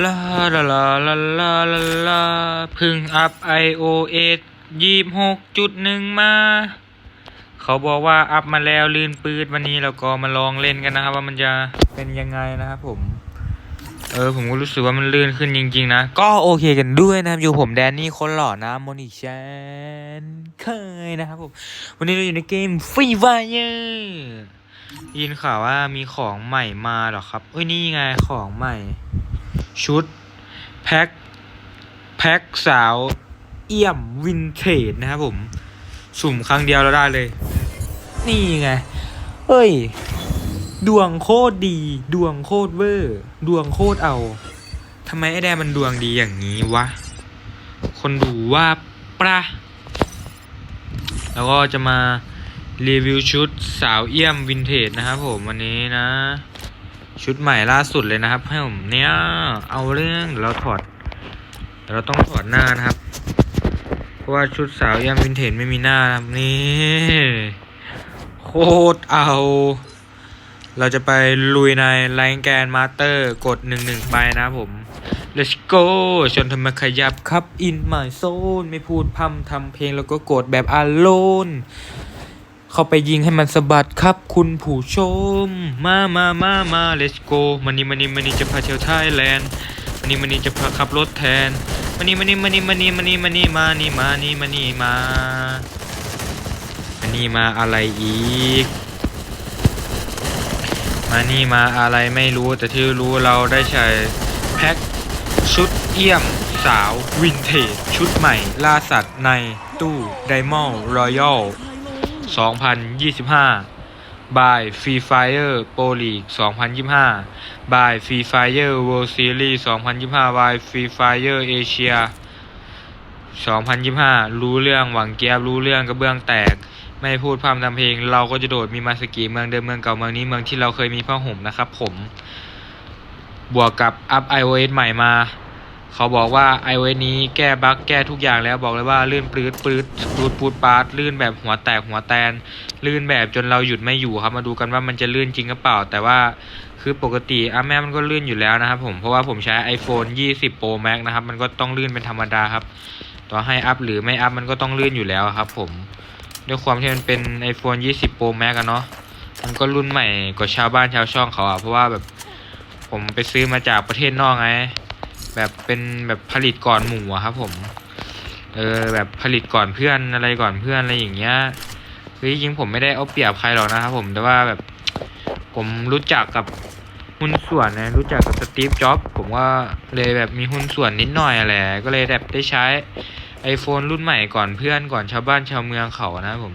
ลาลาลาลาลาลาลาพึ่งอัพ iOS ยี่หกจุดหนึ่งมา เขาบอกว่าอัพมาแล้วลื่นปืดวันนี้เราก็มาลองเล่นกันนะครับว่ามันจะเป็นยังไงนะครับผม เออผมก็รู้สึกว่ามันลื่นขึ้นจริงๆนะ ก็โอเคกันด้วยนะครับอยู่ผมแดนนี่คนหล่อนะโมนิชันเคยนะครับผม วันนี้เราอยู่ในเกมฟรีไฟเ e ยินข่าวว่ามีของใหม่มาหรอครับเอ้ยนี่ไงของใหม่ ชุด แพ็คแพ็คสาวเอี่ยมวินเทจนะครับผม สุ่มครั้งเดียวเราได้เลย นี่ไงเฮ้ย ดวงโคตรดี ดวงโคตรเวอร์ ดวงโคตรเอาทำไมไอ้แดงมันดวงดีอย่างนี้วะ คนดูว่าปะแล้วก็จะมารีวิวชุดสาวเอี่ยมวินเทจนะครับผมวันนี้นะ ชุดใหม่ล่าสุดเลยนะครับให้ผมเนี้ยเอาเรื่องเดี๋ยวเราถอดเดี๋ยวเราต้องถอดหน้านะครับ เพราะว่าชุดสาวเอี่ยมวินเทจไม่มีหน้านะครับนี่โคตรเอา เราจะไปลุยในไลน์แกนมาสเตอร์กดหนึ่งหนึ่งไปนะผม let's go ชนทำไมขยับครับ in my zone ไม่พูดพร่ำทำเพลงแล้วก็กดแบบ alone เข้าไปยิงให้มันสะบัดครับคุณผู้ชม มามามามา let's go มันนี่มันนี่มันนี่จะพาเที่ยวไทยแลนด์มันนี่มันนี่จะพาขับรถแทนมันนี่มันนี่มันนี่มันนี่มันนี่มันนี่มานี่มานี่มานี่มามันนี่มาอะไรอีก มานี่มาอะไรไม่รู้แต่ที่รู้เราได้ใช้แพ็คชุดเอี่ยมสาววินเทจชุดใหม่ล่าสัตว์ในตู้ไดมอลรอยัล 2025 by Free Fire Pro League 2025 by Free Fire World Series 2025 by Free Fire Asia 2025 รู้เรื่องหวังเกียบรู้เรื่องกระเบื้องแตก ไม่พูดพร่ำทำเพลง เราก็จะโดดมีมาสกีเมืองเดิมเมืองเก่าเมืองนี้เมืองที่เราเคยมีผ้าห่มนะครับผม บวกกับอัพ iOS ใหม่มา เขาบอกว่า iOS นี้แก้บั๊กแก้ทุกอย่างแล้วบอกเลยว่าลื่นปลื้ดปลื้ดปูดปูดปาดลื่นแบบหัวแตกหัวแตน ลื่นแบบจนเราหยุดไม่อยู่ครับมาดูกันว่ามันจะลื่นจริงหรือเปล่า แต่ว่าคือปกติอะแม่มันก็ลื่นอยู่แล้วนะครับผมเพราะว่าผมใช้ iPhone 20 Pro Max นะครับมันก็ต้องลื่นเป็นธรรมดาครับ ต่อให้อัพหรือไม่อัพมันก็ต้องลื่นอยู่แล้วครับ ผมด้วยความที่มันเป็น iPhone 20 Pro Max อะเนาะมันก็รุ่นใหม่กว่าชาวบ้านชาวช่องเขาอะเพราะว่าแบบผมไปซื้อมาจากประเทศนอกไง แบบเป็นแบบผลิตก่อนหมู่อะครับผม เออแบบผลิตก่อนเพื่อนอะไรก่อนเพื่อนอะไรอย่างเงี้ยคือจริงผมไม่ได้เอาเปรียบใครหรอกนะครับผมแต่ว่าแบบผมรู้จักกับหุ้นส่วนนะรู้จักกับสตีฟจ็อบผมก็เลยแบบมีหุ้นส่วนนิดหน่อยแหละก็เลยแบบได้ใช้ iPhone รุ่นใหม่ก่อนเพื่อนก่อนชาวบ้านชาวเมืองเขานะผม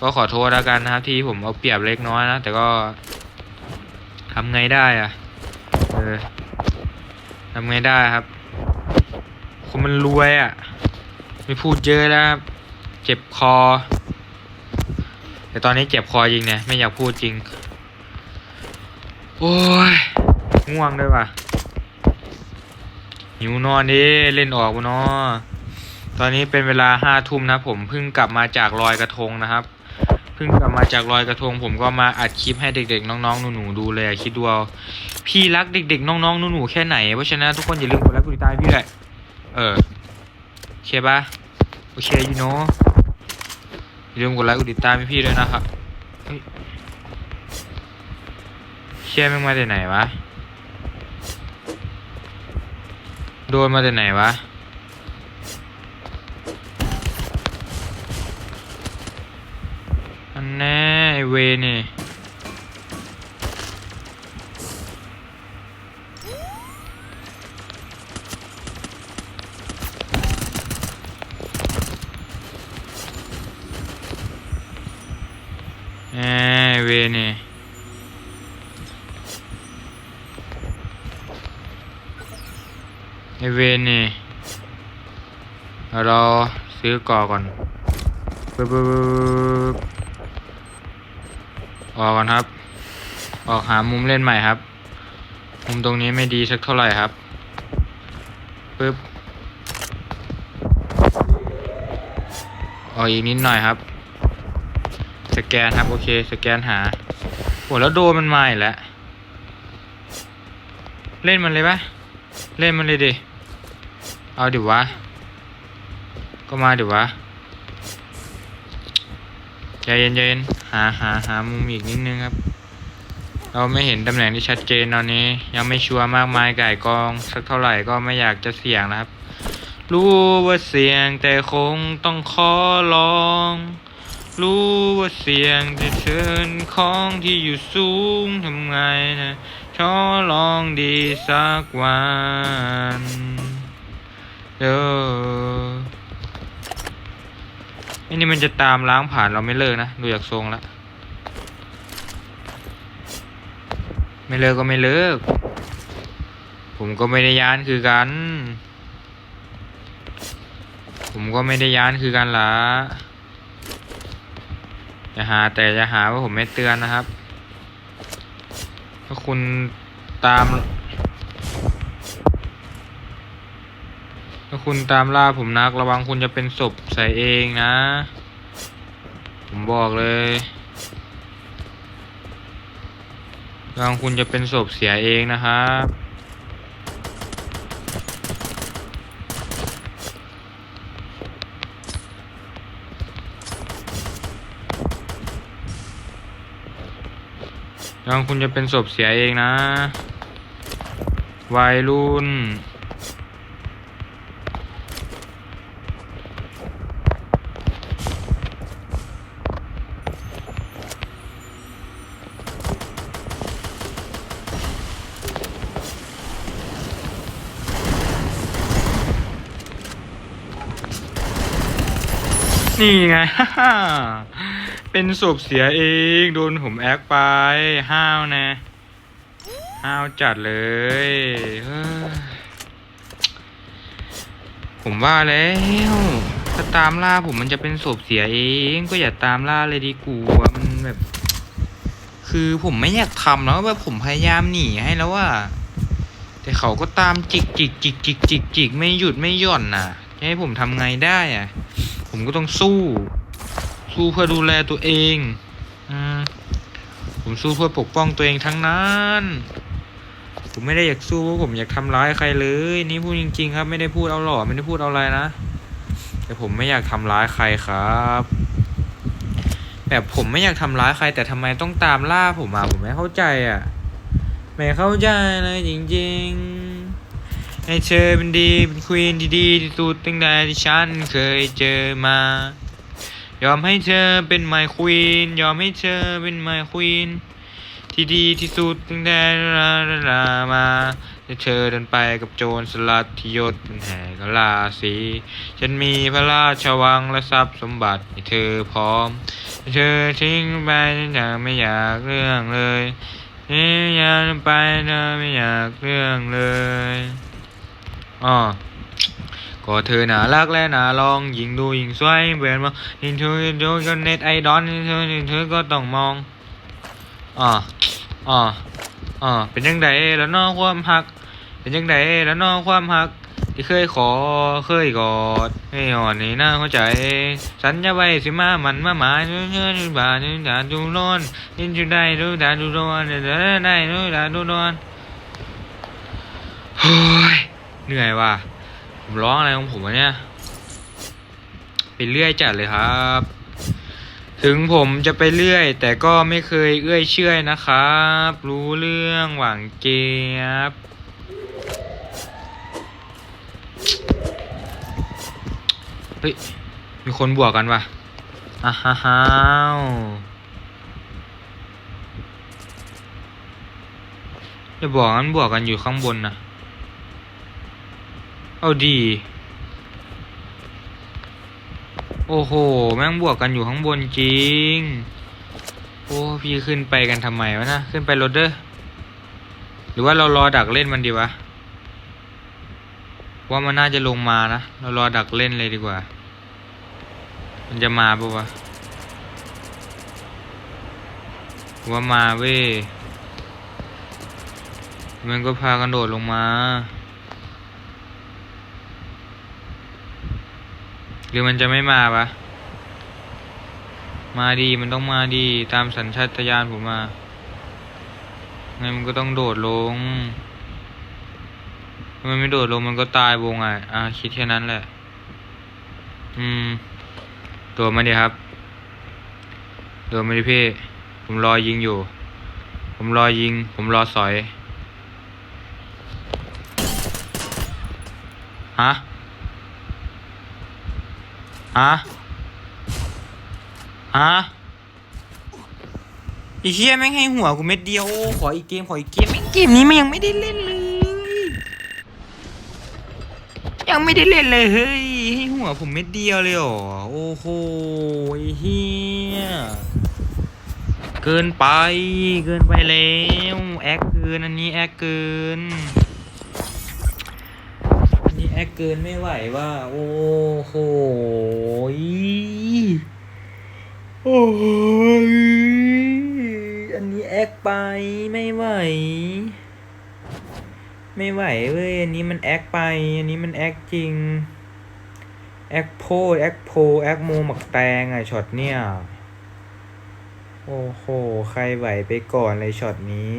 ก็ขอโทษแล้วกันนะครับที่ผมเอาเปรียบเล็กน้อยนะ แต่ก็ทำไงได้อะเออ ทำไงได้ครับ คนมันรวยอะ่ะ ไม่พูดเยอะแล้วครับ เจ็บคอ แต่ตอนนี้เจ็บคอจริงเนี่ยไม่อยากพูดจริง โอ้ย ง่วงด้วยว่ะ หิวนอนดิเล่นออกวะเนาะตอนนี้เป็นเวลาห้าทุ่มนะผมเพิ่งกลับมาจากลอยกระทงนะครับ เพิ่งกลับมาจากลอยกระทงผมก็มาอัดคลิปให้เด็กๆ น้องๆหนูๆดูเลยคิดดูเอาพี่รักเด็กๆ น้องๆหนูๆแค่ไหนเพราะฉะนั้นทุกคนอย่าลืมกดไลค์กดติดตามพี่ด้วยเออโอเคปะโอเคยูโนอย่าลืมกดไลค์กดติดตามพี่ด้วยนะครับเฮ้ยเชี่ยมึงมาจากไหนวะโดนมาจากไหนวะ เวนี่แหมไอ้เวนี่ไอเวนี่เอาเราซื้อก่อก่อนปึ๊บ ออกก่อนครับ ออกหามุมเล่นใหม่ครับ มุมตรงนี้ไม่ดีสักเท่าไหร่ครับปึ๊บออกอีกนิดหน่อยครับ สแกนครับ โอเค สแกนหาโอ้แล้วโดมันมาอีกแล้วเล่นมันเลยปะเล่นมันเลยดิ เอาดิวะ ก็มาดิวะ ใจเย็นๆหาหาหามุมอีกนิดนึงครับ เราไม่เห็นตำแหน่งที่ชัดเจนตอนนี้ ยังไม่ชัวร์มากมายไก่กอง สักเท่าไหร่ก็ไม่อยากจะเสี่ยงนะครับ รู้ว่าเสี่ยงแต่คงต้องขอลอง รู้ว่าเสี่ยงแต่เชิญของที่อยู่สูงทำไงนะขอลองดีสักวันเด้อ อ้นี่มันจะตามล้างผ่านเราไม่เลิกนะ ดูจากทรงแล้ว ไม่เลิกก็ไม่เลิก ผมก็ไม่ได้ย้านคือกัน ผมก็ไม่ได้ย้านคือกันล่ะอย่าหาแต่อย่าหาว่าผมไม่เตือนนะครับ ถ้าคุณตาม ถ้าคุณตามล่าผมนักระวังคุณจะเป็นศพใส่เองนะ ผมบอกเลยระวังคุณจะเป็นศพเสียเองนะครับยังคุณจะเป็นศพเสียเองนะ วัยรุ่น นี่ไง เป็นศพเสียเอง โดนผมแอคไป ห้าวนะ ห้าวจัดเลยเฮ้ยผมว่าแล้ว ถ้าตามล่าผมมันจะเป็นศพเสียเอง ก็อย่าตามล่าเลยดีกว่ามันแบบ คือผมไม่อยากทำแล้วแบบผมพยายามหนีให้แล้วว่า แต่เขาก็ตามจิกจิกจิกจิกจิกจิกไม่หยุดไม่หย่อนน่ะ จะให้ผมทำไงได้อะ ผมก็ต้องสู้ สู้เพื่อดูแลตัวเองอผมสู้เพื่อปกป้องตัวเองทั้งนั้น ผมไม่ได้อยากสู้เพราะผมอยากทำร้ายใครเลย นี่พูดจริง ๆ ครับ ไม่ได้พูดเอาหล่อไม่ได้พูดเอาอะไรนะ แต่ผมไม่อยากทำร้ายใครครับแบบผมไม่อยากทำร้ายใคร แต่ทำไมต้องตามล่าผมมาผมไม่เข้าใจอะ ไม่เข้าใจเลยจริง ๆ ให้เธอเป็นดีเป็นควีนที่ดีที่สุดตั้งแต่ที่ฉันเคยเจอมา ยอมให้เธอเป็นไมควีนยอมให้เธอเป็นไมควีนที่ดีที่สุดตั้งแต่ลาลาลามาแต่เธอเดินไปกับโจรสลัดที่ยศเป็นแห่กลาสี ฉันมีพระราชวังและทรัพย์สมบัติให้เธอพร้อม เธอทิ้งไปฉันอยากไม่อยากเรื่องเลยทิ้งอยากไปเธอไม่อยากเรื่องเลย อ๋อก็เธอน่ารักและน่าลองยิงดูยิงสวยเบื่อมายิงเธอดูก็เน็ตไอดอลเธอเธอก็ต้องมองอ่าอ่าอ่าเป็นยังไงแล้วนอความหัก เป็นยังไงแล้วนอความหัก ที่เคยขอเคยกอดให้อ่อนนี่น่าเข้าใจ สัญญาไว้สิมามันมาหมาเนื้อเนื้อดูบาเนื้อดาดูนอนยินจุได้ดูดาดูนอนเดี๋ยได้ดูดาดูนอน เหนื่อยว่ะผมร้องอะไรของผมวะเนี่ยไปเรื่อยจัดเลยครับ ถึงผมจะไปเรื่อย แต่ก็ไม่เคยเอื้อยเชื่อยนะครับ รู้เรื่องหวังเจี๊ยบเฮ้ยมีคนบวกกันว่ะอ้าฮ่าฮ่าวจะบอกงั้นบวกกันอยู่ข้างบนนะ เอาดี โอ้โห แม่งบวกกันอยู่ข้างบนจริง โอ้พี่ขึ้นไปกันทำไมวะนะ ขึ้นไปรถเด้อ หรือว่าเรารอดักเล่นมันดีวะ ว่ามันน่าจะลงมานะ เรารอดักเล่นเลยดีกว่า มันจะมาปะวะ ว่ามาเว้ยมันก็พากันโดดลงมา ห รือมันจะไม่มาปะมาดีมันต้องมาดีตามสัญชาตญาณผมมาไงมันก็ต้องโดดลงมันไม่โดดลงมันก็ตายวงอะ อะคิดแค่นั้นแหละ อืมโดดมาดิครับโดดมาดิพี่ ผมรอยิงอยู่ ผมรอยิง ผมรอสอย ฮะ ฮะฮะอีเชี่ยแม่งให้หัวกูเม็ดเดียว ขออีกเกม ขออีกเกมแม่งเกมนี้มันยังไม่ได้เล่นเลย ยังไม่ได้เล่นเลยเฮ้ย ให้หัวผมเม็ดเดียวเลยเหรอ โอ้โหไอ้เฮียเกินไป เกินไปแล้ว แอคเกินอันนี้แอคเกิน แอคเกินไม่ไหวว่า โอ้โหยโอ้ยอันนี้แอคไปไม่ไหว ไม่ไหวเว้ยอันนี้มันแอคไป อันนี้มันแอคจริง แอคโพแอคโพแอคโมหมักแตงอะช็อตเนี่ยโอ้โห ใครไหวไปก่อนเลยช็อตนี้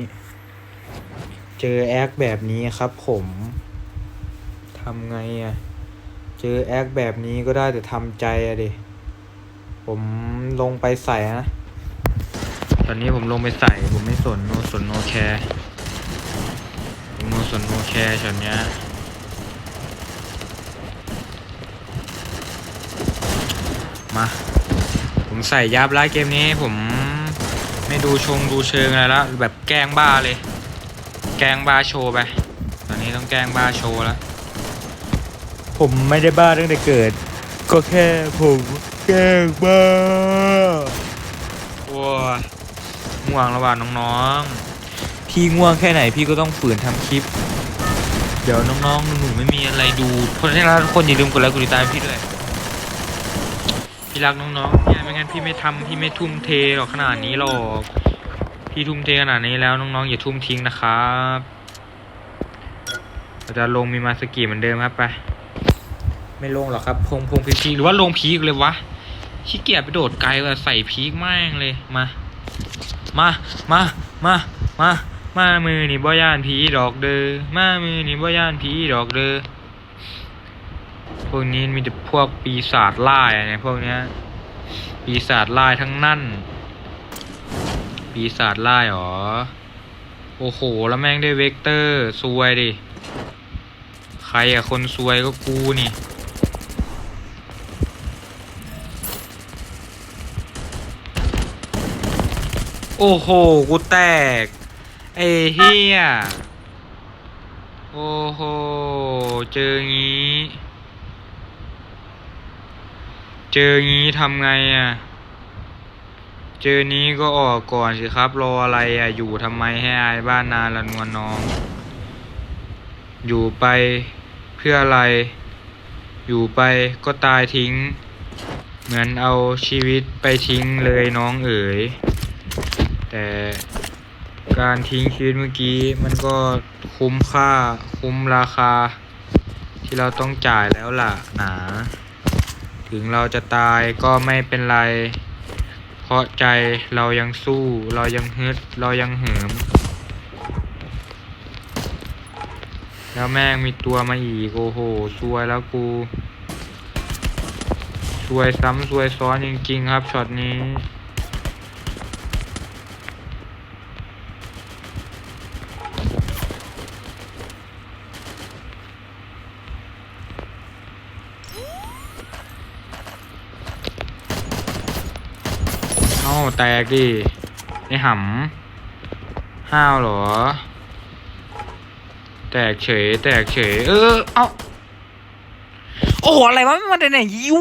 เจอแอคแบบนี้ครับผม ทำไงอะเจอแอคแบบนี้ก็ได้แต่ทำใจอะดิ ผมลงไปใส่นะ ตอนนี้ผมลงไปใส่ ผมไม่สนโนสนโนแคร์ผมโนสนโนแคร์ช็อตเนี้ยมา ผมใส่ยับไล่เกมนี้ผมไม่ดูชงดูเชิงอะไรแล้วแบบแกล้งบ้าเลย แกล้งบ้าโชว์ไป ตอนนี้ต้องแกล้งบ้าโชว์แล้ว ผมไม่ได้บ้าตั้งแต่เกิด ก็แค่ผมแกล้งบ้าโอ้ยง่วงระหว่างน้องๆ พี่ง่วงแค่ไหนพี่ก็ต้องฝืนทำคลิป เดี๋ยวน้องๆหนูๆไม่มีอะไรดูเพราะฉะนั้นทุกคนอย่าลืมกดไลค์กดติดตามพี่ด้วย พี่รักน้องๆเนี่ยไม่งั้นพี่ไม่ทำพี่ไม่ทุ่มเทหรอกขนาดนี้หรอก พี่ทุ่มเทขนาดนี้แล้วน้องๆอย่าทุ่มทิ้งนะครับเราจะลงมีมาสกีเหมือนเดิมครับไป ไม่ลงหรอกครับพงพงพีพีหรือว่าลงพีกเลยวะขี้เกียจไปโดดไกลว่าใส่พีกแม่งเลยมา มามามามามามือนี่บ่ย่านผีดอกเด้อมามือนี่บ่ย่านผีดอกเด้อพวกนี้มีแต่พวกปีศาจล่าอะเนี่ยพวกเนี้ยปีศาจล่าทั้งนั่น ปีศาจล่าหรอ โอ้โห แล้วแม่งได้เวกเตอร์ซวยดิ ใครอะคนซวยก็กูนี่ โอ้โห กูแตก ไอ้เฮียโอ้โห เจองี้ เจองี้ทำไงอะ เจอนี้ก็ออกก่อนสิครับ รออะไรอะ อยู่ทำไมให้อายบ้านนาละนวลน้อง อยู่ไปเพื่ออะไร อยู่ไปก็ตายทิ้ง เหมือนเอาชีวิตไปทิ้งเลยน้องเอ๋ย แต่การทิ้งชีวิตเมื่อกี้มันก็คุ้มค่าคุ้มราคา ที่เราต้องจ่ายแล้วล่ะหนา ถึงเราจะตายก็ไม่เป็นไร เพราะใจเรายังสู้ เรายังฮึด เรายังเหิม แล้วแม่งมีตัวมาอีกโอ้โหซวยแล้วกูซวยซ้ำซวยซ้อนจริงๆครับช็อตนี้ แตกดิไอ้หำห้าวเหรอ แตกเฉย แตกเฉย เออ เอ้า โอ้โห อะไรวะมันเป็นไหนยู